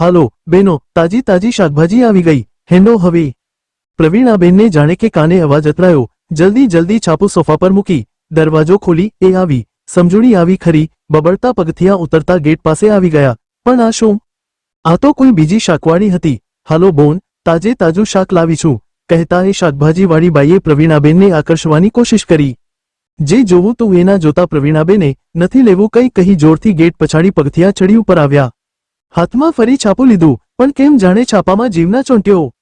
હાલો, બેનો, તાજી તાજી શાકભાજી આવી ગઈ. હેંડો હવે. પ્રવીણાબેનને જાણે કે કાને અવાજ અતરાયો જલ્દી જલ્દી છાપુ સોફા પર મૂકી. દરવાજો ખોલી, એ આવી. સમજૂણી આવી ખરી. બબડતા પગથિયા ઉતરતા ગેટ પાસે આવી ગયા. પણ આ શું? આ તો કોઈ બીજી શાકવાળી હતી. હાલો, બોન, તાજે તાજું શાક લાવી છું. કહેતા એ શાકભાજીવાળી બાઈએ પ્રવીણાબેનને આકર્ષવાની કોશિશ કરી. જે જોવું તું એના જોતા પ્રવીણાબેને નથી લેવું કંઈ, કહી જોરથી ગેટ પછાડી પગથિયા ચડી ઉપર આવ્યા. હાથમાં ફરી છાપું લીધું, પણ કેમ જાણે છાપામાં જીવના ચોંટ્યો?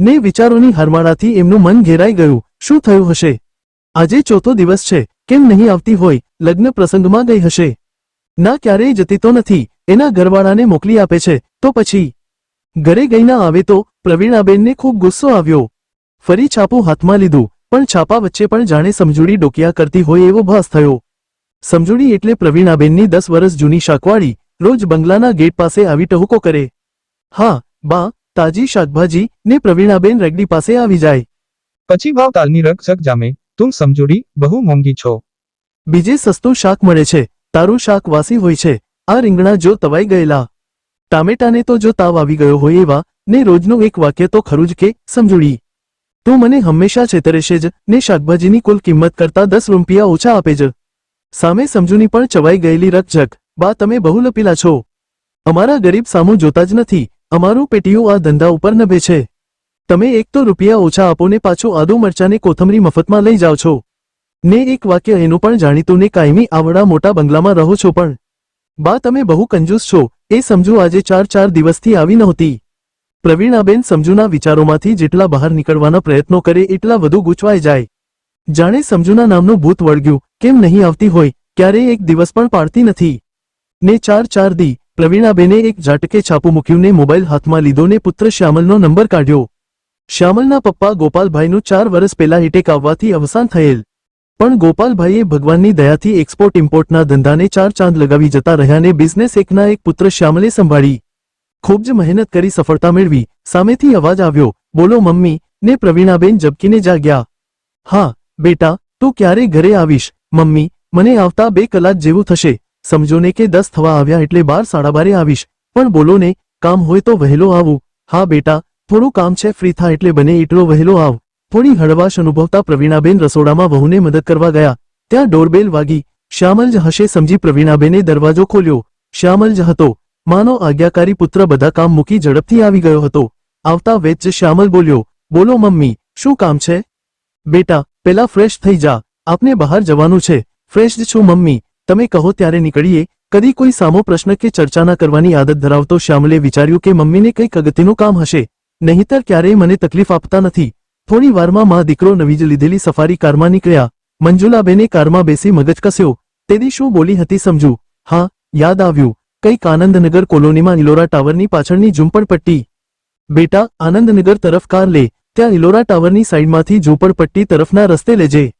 ને વિચારોની હરમાળાથી એમનું મન ઘેરાઈ ગયું. શું થયું હશે? આજે ચોથો દિવસ છે, કેમ નહીં આવતી હોય, લગ્ન પ્રસંગમાં ગઈ હશે? ના ક્યારેય જતી તો નથી, એના ઘરવાળાને મોકલી આપે છે, તો પછી? ઘરે ગઈ ના આવે તો પ્રવીણાબેનને ખૂબ ગુસ્સો આવ્યો. ફરી છાપું હાથમાં લીધું, પણ છાપા વચ્ચે પણ જાણે સમજૂડી ડોકિયા કરતી હોય એવો ભાસ થયો. સમજૂડી એટલે પ્રવીણાબેનની દસ વર્ષ જૂની શાકવાળી રોજ બંગલાના ગેટ પાસે આવી ટહુકો કરે. હા બા તાજી શાકભાજી ને પ્રવીણાબેન રેગડી પાસે આવી જાય. પછી ભાવ તાલની જગ જામે તું સમજોડી બહુ મોંઘી છો. બીજે સસ્તું શાક મળે છે તારું શાક વાસી હોય છે આ રીંગણા જો તવાઈ ગયેલા. ટામેટાને તો જો તાવ આવી ગયો હોય એવા ને રોજનું એક વાક્ય તો ખરું જ કે સમજુડી. તું મને હંમેશા છેતરેશે જ ને શાકભાજીની કુલ કિંમત કરતા દસ રૂપિયા ઓછા આપે જ. સામે સમજૂની પણ ચવાઈ ગયેલી રકઝક બા, તમે બહુ લપેલા છો. અમારા ગરીબ સામું જોતા જ નથી. અમારું પેટીયું આ ધંધા ઉપર નભે છે. તમે એક તો રૂપિયા ઓછા આપો ને પાછું આદુ મરચાને કોથમરી મફતમાં લઈ જાઓ છો. ને એક વાક્ય એનું પણ જાણીતું ને કાયમી આવડા મોટા બંગલામાં રહો છો પણ. બા, તમે બહુ કંજૂસ છો. એ સમજુ આજે ચાર ચાર દિવસથી આવી નહોતી. પ્રવીણાબેન સમજુના વિચારોમાંથી જેટલા બહાર નીકળવાના પ્રયત્નો કરે એટલા વધુ ગૂંચવાઈ જાય. જાણે સમજુના નામનું ભૂત વળગ્યું. કેમ નહીં આવતી હોય, ક્યારેય એક દિવસ પણ પાડતી નથી. ને ચાર ચાર દી, પ્રવીણાબેને એક ઝાટકે છાપું મૂક્યું ને મોબાઈલ હાથમાં લીધો ને પુત્ર શ્યામલનો નંબર કાઢ્યો. શ્યામલના પપ્પા ગોપાલભાઈનું ચાર વર્ષ પહેલા હિટેક આવવાથી અવસાન થયેલ. પણ ગોપાલભાઈએ ભગવાનની દયાથી એક્સપોર્ટ ઇમ્પોર્ટના ધંધાને ચાર ચાંદ લગાવી જતા રહ્યા ને બિઝનેસ એકના એક પુત્ર શ્યામલે સંભાળી. ખૂબ જ મહેનત કરી સફળતા મેળવી. સામેથી અવાજ આવ્યો, બોલો મમ્મી, ને પ્રવીણાબેન ઝબકીને જાગ્યા. હા, બેટા, તું ક્યારે ઘરે આવીશ? મમ્મી, મને આવતા બે કલાક જેવું થશે. સમજો ને કે દસ થવા આવ્યા એટલે બાર સાડા બારે આવીશ. પણ બોલો ને, કામ હોય તો વહેલો આવું. હા બેટા, થોડું કામ છે, ફ્રી થા એટલે બને એટલો વહેલો આવ. થોડી હળવાશ અનુભવતા પ્રવીણાબેન રસોડામાં વહુને મદદ કરવા ગયા. ત્યાં ડોરબેલ વાગી. શ્યામલ હશે સમજી પ્રવીણાબેને દરવાજો ખોલ્યો. શ્યામલ જ હતો. માનો આજ્ઞાકારી પુત્ર બધા કામ મૂકી ઝડપથી આવી ગયો હતો. આવતા વેચ શ્યામલ બોલ્યો, બોલો મમ્મી, શું કામ છે? બેટા, પેલા ફ્રેશ થઈ જા. આપને બહાર જવાનું છે. ફ્રેશ જ છું મમ્મી. તમે કહો ત્યારે નીકળીએ, કદી કોઈ સામો પ્રશ્ન કે ચર્ચા ના કરવાની આદત ધરાવતો શ્યામલે વિચાર્યું કે મમ્મીને કંઈક અગત્યનું કામ હશે. નહીતર ક્યારેય મને તકલીફ આપતા નથી. થોડી વારમાં માં દીકરો નવી જ લીધેલી સફારી કારમાં નીકળ્યા. મંજુલાબેને કારમાં બેસી મગજ કસ્યો. તેદી શું બોલી હતી સમજુ? હા, યાદ આવ્યું. કંઈક આનંદનગર કોલોનીમાં ઇલોરા ટાવરની પાછળની ઝૂંપડપટ્ટી બેટા, આનંદનગર તરફ કાર લે. ત્યાં ઇલોરા ટાવરની સાઈડમાંથી ઝૂંપડપટ્ટી તરફના રસ્તે લેજે.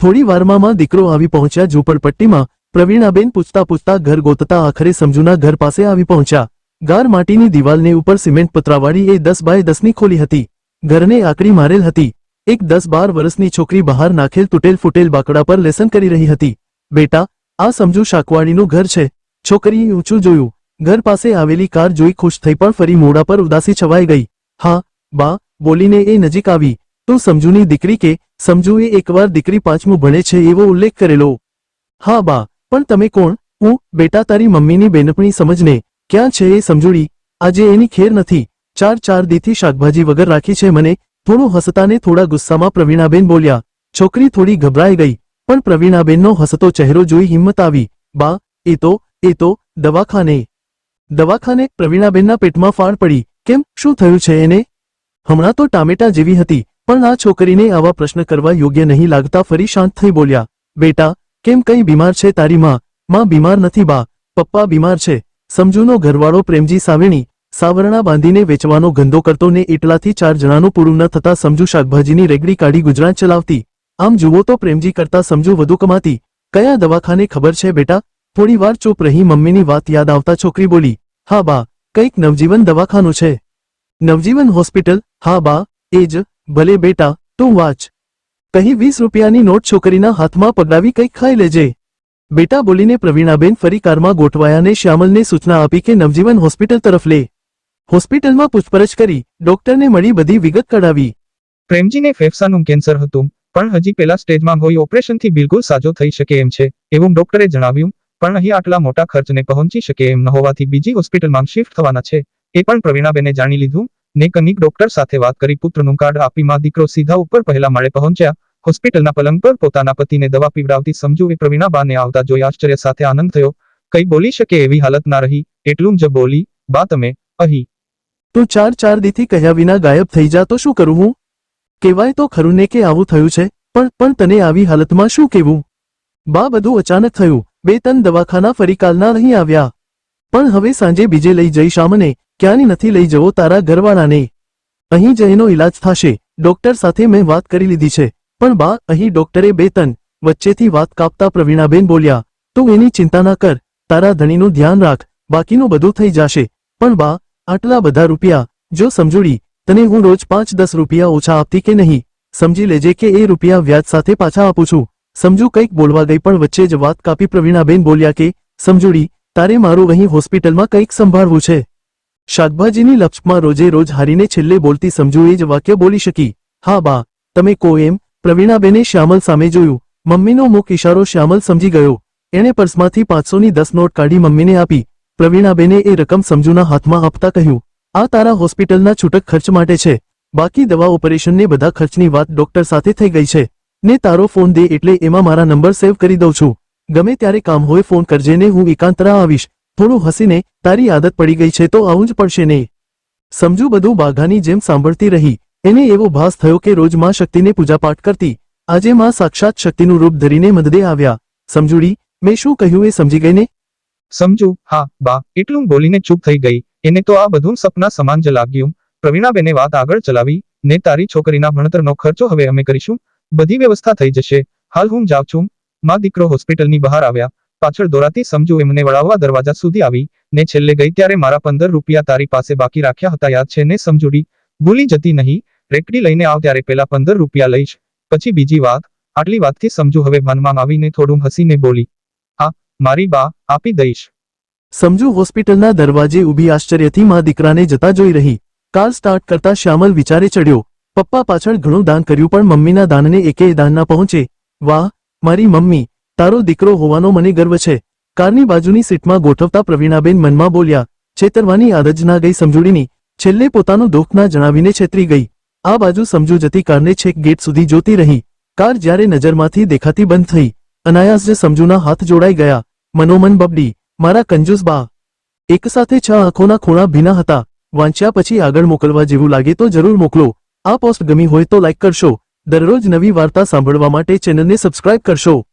થોડી વારમાં માં દીકરો આવી પહોંચ્યા ઝૂંપડપટ્ટીમાં પ્રવીણાબેન પૂછતા પૂછતા ઘર ગોતતા આખરે સમજુના ઘર પાસે આવી પહોંચ્યા. ગાર માટીની દિવાલને ઉપર સિમેન્ટ પતરાવાળી એ દસ બાય દસની ખોલી હતી. ઘરને આકડી મારેલ હતી. એક દસ બાર વર્ષની છોકરી બહાર નાખેલ તૂટેલ ફૂટેલ બાકડા પર લેસન કરી રહી હતી. બેટા, આ સમજુ શાકવાડીનું ઘર છે. છોકરીએ ઊંચું જોયું. ઘર પાસે આવેલી કાર જોઈ ખુશ થઈ પણ ફરી મોડા પર ઉદાસી છવાઈ ગઈ. હા, બા, બોલીને એ નજીક આવી. તું સમજુની દીકરી કે? સમજુએ એકવાર દીકરી પાંચમું ભણે છે એવો ઉલ્લેખ કરેલો. હા, બા. પણ તમે કોણ? હું, બેટા તારી મમ્મીની બેનપણી સમજને. ક્યાં છે એ સમજૂડી? આજે એની ખેર નથી. ચાર ચાર દીથી શાકભાજી વગર રાખી છે મને. થોડું હસતાને થોડા ગુસ્સામાં પ્રવીણાબેન બોલ્યા. છોકરી થોડી ગભરાઈ ગઈ, પણ પ્રવીણાબેનનો હસતો ચહેરો જોઈ હિંમત આવી. બા, એ તો એ તો, દવાખાને. દવાખાને પ્રવીણાબેનના પેટમાં ફાળ પડી. કેમ? શું થયું છે એને? હમણાં તો ટામેટા જેવી હતી, પણ આ છોકરીને આવા પ્રશ્ન કરવા યોગ્ય નહીં લાગતા ફરી શાંત થઈ બોલ્યા. બેટા કેમ કઈ બીમાર છે તારી માં? માં બીમાર નથી બા, પપ્પા બીમાર છે. સમજુનો ઘરવાળો પ્રેમજી સાવેણી સાવરણા બાંધીને વેચવાનો ધંધો કરતો ને એટલાથી ચાર જણાનું પૂરું ન થતા સમજુ શાકભાજીની રેગડી કાઢી ગુજરાત ચલાવતી. આમ જુઓ તો પ્રેમજી કરતા સમજુ વધુ કમાતી. કયા દવાખાને ખબર છે બેટા? થોડી વાર ચૂપ રહી મમ્મીની વાત યાદ આવતા છોકરી બોલી, હા બા, કંઈક નવજીવન દવાખાનું છે. નવજીવન હોસ્પિટલ? હા બા, એ જ, ભલે બેટા, તું વાંચ. કહી વીસ રૂપિયાની નોટ છોકરીના હાથમાં પગડાવી કંઈક ખાઈ લેજે. બેટા બોલીને પ્રવીણાબેન ફરી કારમાં ગોઠવાયા ને શ્યામલને સૂચના આપી કે નવજીવન હોસ્પિટલ તરફ લે. હોસ્પિટલમાં પૂછપરછ કરી, ડોક્ટરને મળી બધી વિગત કઢાવી. પ્રેમજીને ફેફસાનું કેન્સર હતું, પણ હજી પેલા સ્ટેજમાં હોય ઓપરેશનથી બિલકુલ સાજો થઈ શકે એમ છે, એવું ડોક્ટરે જણાવ્યું, પણ અહીં આટલા મોટા ખર્ચને પહોંચી શકે એમ ન હોવાથી બીજી હોસ્પિટલમાં શિફ્ટ થવાના છે, એ પણ પ્રવીણાબેને જાણી લીધું, ને કનિક ડોક્ટર સાથે વાત કરી પુત્રનું કાર્ડ આપી માં દીકરો સીધા ઉપર પહેલા માળે પહોંચ્યા હોસ્પિટલના પલંગ પર પોતાના પતિને દવા પીવડાવતી સમજુ એ પ્રવીણાબાને આવતા જોઈ આશ્ચર્ય સાથે આનંદ થયો. કઈ બોલી શકે એવી હાલત ના રહી. એટલું જ બોલી, બા, તમે અહીં. તું ચાર ચાર દીથી કહ્યા વિના ગાયબ થઈ જા તો શું કરું હું? કહેવાય તો ખરું ને કે આવું થયું છે, પણ પણ તને આવી હાલતમાં શું કેવું બા, બધું અચાનક થયું. બે તન દવાખાના ફરી કાલના નહીં આવ્યા. પણ હવે સાંજે બીજે લઈ જઈશ આમને ક્યાંની નથી લઈ જવો તારા ઘરવાળાને. અહીં જ એનો ઈલાજ થશે. ડોક્ટર સાથે મેં વાત કરી લીધી છે. પણ બા, અહીં ડોક્ટરે બે વચ્ચેથી વાત કાપતા પ્રવીણાબેન બોલ્યા, તું એની ચિંતા ના કર, તારા ધણીનું ધ્યાન રાખ, બાકીનું બધું થઈ જશે. પણ બા, આટલા બધા રૂપિયા, જો સમજૂડી, તને હું રોજ પાંચ દસ રૂપિયા ઓછા આપતી કે નહીં? સમજી લેજે કે એ રૂપિયા વ્યાજ સાથે પાછા આપું છું. સમજુ કંઈક બોલવા ગઈ પણ વચ્ચે જ વાત કાપી પ્રવીણાબેન બોલ્યા કે, સમજૂડી, તારે મારું અહીં હોસ્પિટલમાં કંઈક સંભાળવું છે. શાકભાજીની લપસમાં રોજે રોજ હારીને છેલ્લે બોલતી સમજુ એ જ વાક્ય બોલી શકી, હા બા, તમે કો એમ પ્રવીણાબેને શ્યામલ સામે જોયું. મમ્મીનો મુખ ઇશારો શ્યામલ સમજી ગયો. એણે પર્સમાંથી પાંચસોની દસ નોટ કાઢી મમ્મીને આપી. પ્રવીણાબેને એ રકમ સમજુના હાથમાં આપતા કહ્યું, આ તારા હોસ્પિટલના છૂટક ખર્ચ માટે છે. બાકી દવા ઓપરેશનને બધા ખર્ચની વાત ડોક્ટર સાથે થઈ ગઈ છે. ને તારો ફોન દે એટલે એમાં મારા નંબર સેવ કરી દઉં છું. ગમે ત્યારે કામ હોય ફોન કરજે ને હું એકાંતરા આવીશ. થોડું હસીને તારી આદત પડી ગઈ છે તો આવું જ પડશે ને. સમજુ બધું બાઘાની જેમ સાંભળતી રહી. એને એવો ભાસ થયો કે રોજમાં શક્તિને પૂજાપાઠ કરતી, આજે માં સાક્ષાત શક્તિનું રૂપ ધરીને મદદે આવ્યા. સમજુડી, મેં શું કહ્યું એ સમજી ગઈ ને? સમજુ, હા, બા, એટલું બોલીને ચૂપ થઈ ગઈ. એને તો આ બધું સપના સમાન જ લાગ્યું. પ્રવીણાબેને વાત આગળ ચલાવી, ને તારી છોકરીના ભણતરનો ખર્ચો હવે અમે કરીશું. બધી વ્યવસ્થા થઈ જશે. હાલ હું જાઉં છું. માં દીકરો હોસ્પિટલની બહાર આવ્યા. પાછળ દોરાતી સમજુ એમને વળાવવા દરવાજા સુધી આવી. ને છેલ્લે ગઈ ત્યારે મારા પંદર રૂપિયા તારી પાસે બાકી રાખ્યા હતા, યાદ છે ને, સમજુડી? ભૂલી જતી નહીં. રેકડી લઈને આવ ત્યારે પેલા પંદર રૂપિયા લઈશ પછી બીજી વાત, આટલી વાતથી સમજુ હવે મનમાં આવીને થોડું હસીને બોલી આ મારી બા, આપી દઈશ. સમજુ હોસ્પિટલના દરવાજે ઊભી આશ્ચર્યથી માં દીકરાને જતા જોઈ રહી. કાર સ્ટાર્ટ કરતા શ્યામલ વિચારે ચડ્યો. પપ્પા પાછળ ઘણું દાન કર્યું પણ મમ્મીના દાનને એકેય દાન ના પહોંચે. વાહ, મારી મમ્મી, તારો દીકરો હોવાનો મને ગર્વ છે. કારની બાજુની સીટમાં ગોઠવતા પ્રવીણાબેન મનમાં બોલ્યા, છેતરવાની આદજ ના ગઈ સમજૂડીની. છેલ્લે પોતાનું દુઃખ ના જણાવીને છેતરી ગઈ. આ બાજુ સમજુ જતી કારને છેક ગેટ સુધી જોતી રહી. કાર જ્યારે નજરમાંથી દેખાતી બંધ થઈ. અનાયાસ જ સમજુના હાથ જોડાઈ ગયા. મનોમન બબડી, મારા કંજૂસ બા. એક સાથે છ આંખોના ખૂણા ભીના હતા. વાંચ્યા પછી આગળ મોકલવા જેવું લાગે તો જરૂર મોકલો. આ પોસ્ટ ગમી હોય તો લાઇક કરશો. દરરોજ નવી વાર્તા સાંભળવા માટે ચેનલને સબસ્ક્રાઇબ કરશો.